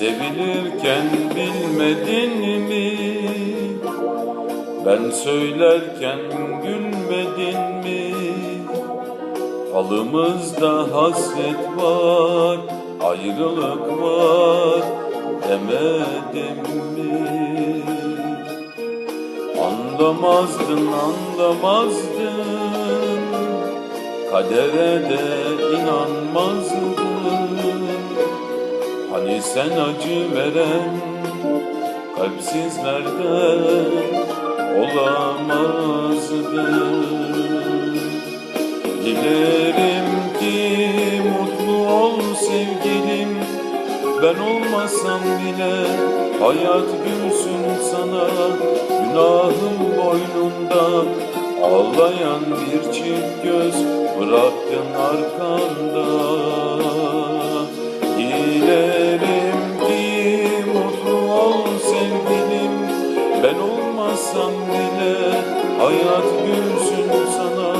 Sevilirken bilmedin mi? Ben söylerken gülmedin mi? Falımızda hasret var, ayrılık var demedim mi? Anlamazdın, anlamazdın Kadere de inanmazdın Hani sen acı veren kalpsizlerden olamazdın Dilerim ki mutlu ol sevgilim Ben olmasam bile hayat gülsün sana. Günahım boynunda ağlayan bir çift göz Bıraktın arkanda hayat gülsün sana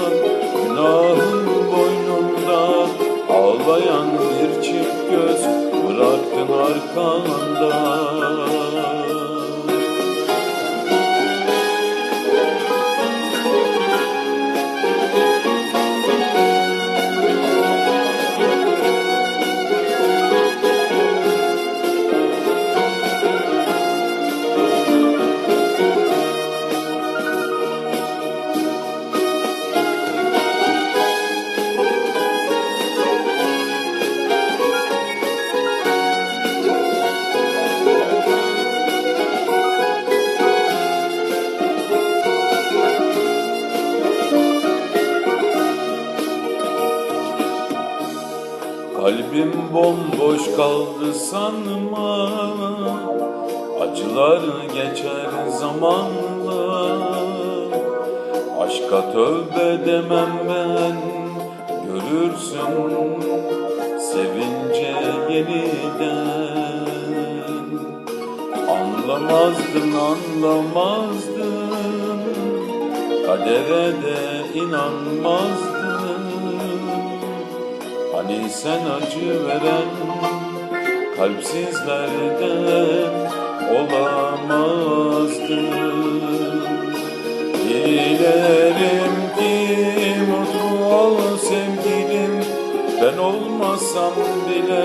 Günahım boynumda ağlayan bir çift göz Bıraktın arkanda Kalbim bomboş kaldı sanma. Acılar geçer zamanla. Aşka tövbe demem ben Görürsün sevince yeniden. Anlamazdın anlamazdın Kadere de inanmazdın Hani sen acı veren kalpsizlerden olamazdın Dilerim ki mutlu ol sevgilim Ben olmasam bile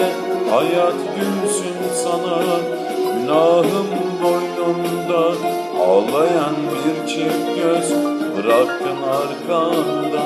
hayat gülsün sana. Günahım boynumda ağlayan bir çift göz Bıraktın arkanda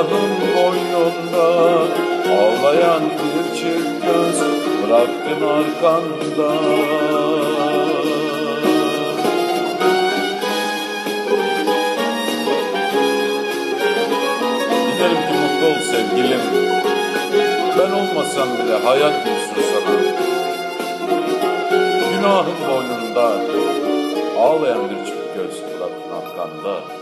Günahım boynunda ağlayan bir çift göz bıraktın arkanda. Dilerim ki mutlu ol sevgilim. Ben olmasam bile hayat gülsün sana. Günahım boynunda ağlayan bir çift göz bıraktın arkanda.